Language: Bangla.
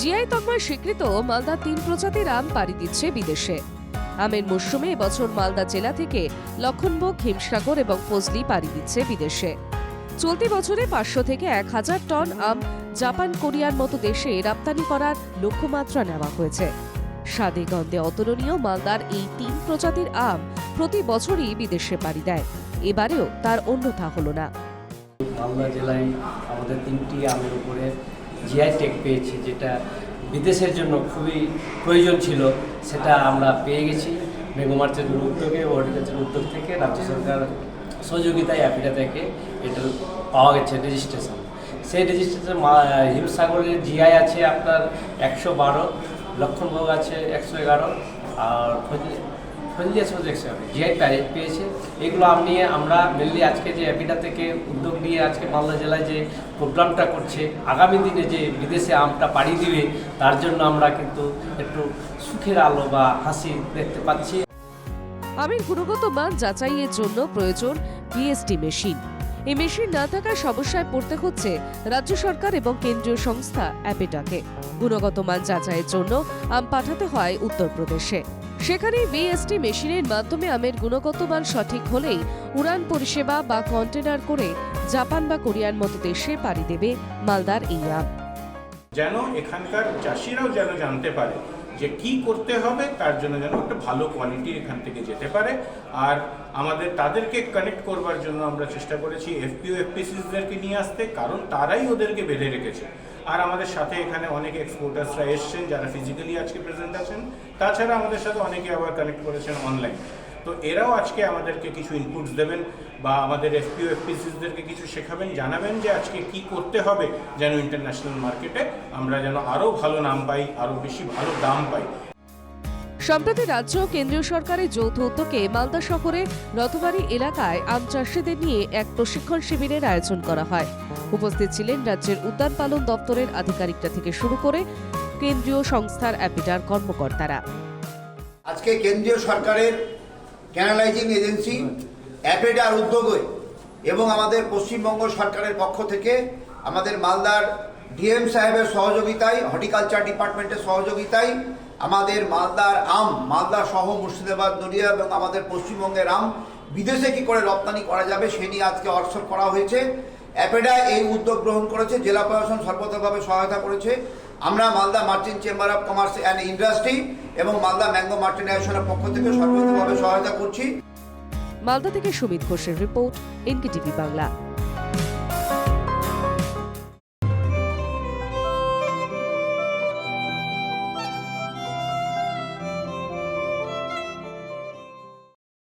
জিআই তকমায় স্বীকৃত মালদা তিন প্রজাতির আম পাড়ি দিচ্ছে বিদেশে। আমের মরশুমে এবছর মালদা জেলা থেকে লক্ষণভোগ হিমসাগর এবং ফজলি পাড়ি দিচ্ছে বিদেশে। চলতি বছরে পাঁচশো থেকে এক হাজার টন আম জাপান, কোরিয়ার মতো দেশে রপ্তানি করার লক্ষ্যমাত্রা নেওয়া হয়েছে। স্বাদে গন্ধে অতুলনীয় মালদার এই তিন প্রজাতির আম প্রতি বছরই বিদেশে পাড়ি দেয়। এবারেও তার অন্যথা হলো না। মালদা জেলায় আমাদের তিনটি আমের উপরে জিআই টেক পেয়েছি, যেটা বিদেশের জন্য খুবই প্রয়োজন ছিল, সেটা আমরা পেয়ে গেছি মেঘমার্চের উদ্যোগে হর্টিকালচার উদ্যোগ থেকে রাজ্য সরকার সহযোগিতায় অ্যাপিটা থেকে এটা পাওয়া গেছে রেজিস্ট্রেশন সেই রেজিস্ট্রেশন হিমসাগরের জিআই আছে আপনার একশো বারো, লক্ষণভোগ আছে একশো এগারো, আর হলদিয়া হবে জিআই পেয়েছে, এগুলো আপনি আমরা মেনলি আজকে যে অ্যাপিটা থেকে উদ্যোগ নিয়ে আজকে মালদা জেলায় যে প্রোগ্রামটা করছে, আগামী দিনে যে বিদেশে আমটা পাড়ি দিবে, তার জন্য আমরা কিন্তু একটু সুখের আলো বা হাসি দেখতে পাচ্ছি। আমের গুণগত মান যাচাইয়ের জন্য প্রয়োজন পিএসটি মেশিন। এই মেশিন না থাকার সমস্যায় পড়তে হচ্ছে রাজ্য সরকার এবং কেন্দ্রীয় সংস্থা অ্যাপেটাকে। গুণগত মান যাচাইয়ের জন্য আম পাঠাতে হয় উত্তরপ্রদেশে। সেখানে বিএসটি মেশিনের মাধ্যমে আমের গুণগত মান সঠিক হলেই উড়ান পরিষেবা বা কন্টেনার করে জাপান বা কোরিয়ার মতো দেশে পাড়ি দেবে মালদার এই আম। যেন এখানকার চাষিরাও যেন জানতে পারে যে কি করতে হবে, তার জন্য যেন একটা ভালো কোয়ালিটি এখান থেকে যেতে পারে। আর আমাদের তাদেরকে কানেক্ট করবার জন্য আমরা চেষ্টা করেছি এফপিও এফপিসিসদেরকে নিয়ে আসতে, কারণ তারাই ওদেরকে বেঁধে রেখেছে। আর আমাদের সাথে এখানে অনেক এক্সপোর্টার্সরা এসছেন, যারা ফিজিক্যালি আজকে প্রেজেন্ট আছেন। তাছাড়া আমাদের সাথে অনেকে আবার কানেক্ট করেছেন অনলাইন তো এরাও আজকে আমাদেরকে কিছু ইনপুটস দেবেন বা আমাদের এফপিও এফপিসিসদেরকে কিছু শেখাবেন জানাবেন যে আজকে কি করতে হবে যেন ইন্টারন্যাশনাল মার্কেটে আমরা যেন আরও ভালো নাম পাই আরও বেশি ভালো দাম পাই। সম্প্রতি রাজ্য ও কেন্দ্রীয় সরকারের যৌথ উদ্যোগে মালদা শহরে রথবাড়ি এলাকায় আম চাষিদের নিয়ে এক প্রশিক্ষণ শিবিরের আয়োজন করা হয়। উপস্থিত ছিলেন রাজ্যের উদ্যান পালন দপ্তরের আধিকারিকরা থেকে শুরু করে কেন্দ্রীয় সংস্থার অ্যাপিটার কর্মকর্তারা। আজকে কেন্দ্রীয় সরকারের ক্যানালাইজিং এজেন্সি অ্যাপেডার উদ্যোগে এবং আমাদের পশ্চিমবঙ্গ সরকারের পক্ষ থেকে আমাদের মালদার ডিএম সাহেবের সহযোগিতায়, হর্টিকালচার ডিপার্টমেন্টের সহযোগিতায় আমাদের মালদার আম, মালদা সহ মুর্শিদাবাদ, নদিয়া এবং আমাদের পশ্চিমবঙ্গের আম বিদেশে কি করে রপ্তানি করা যাবে সে নিয়ে আজকে ওয়ার্কশপ করা হয়েছে। অ্যাপেডা এই উদ্যোগ গ্রহণ করেছে, জেলা প্রশাসন সর্বতভাবে সহায়তা করেছে। আমরা Malda merchant chamber of commerce and industry এবং মালদা ম্যাঙ্গো মার্চেন্টাইজেশনের পক্ষ থেকে সর্বতভাবে সহায়তা করছি। মালদা থেকে সুমিত ঘোষের রিপোর্ট, এনকেটিভি বাংলা।